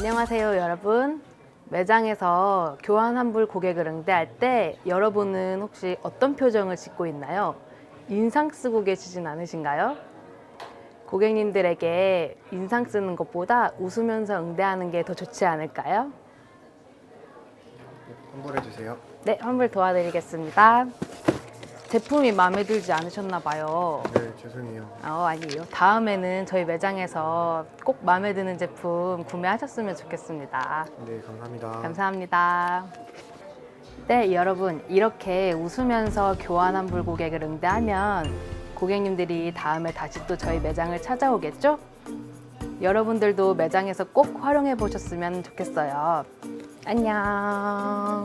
안녕하세요, 여러분. 매장에서 교환 환불 고객을 응대할 때 여러분은 혹시 어떤 표정을 짓고 있나요? 인상 쓰고 계시진 않으신가요? 고객님들에게 인상 쓰는 것보다 웃으면서 응대하는 게 더 좋지 않을까요? 환불해 주세요. 네, 환불 도와드리겠습니다. 제품이 마음에 들지 않으셨나 봐요. 네, 죄송해요. 어, 아니에요. 다음에는 저희 매장에서 꼭 마음에 드는 제품 구매하셨으면 좋겠습니다. 네, 감사합니다. 감사합니다. 네, 여러분. 이렇게 웃으면서 교환 환불 고객을 응대하면 고객님들이 다음에 다시 또 저희 매장을 찾아오겠죠? 여러분들도 매장에서 꼭 활용해 보셨으면 좋겠어요. 안녕.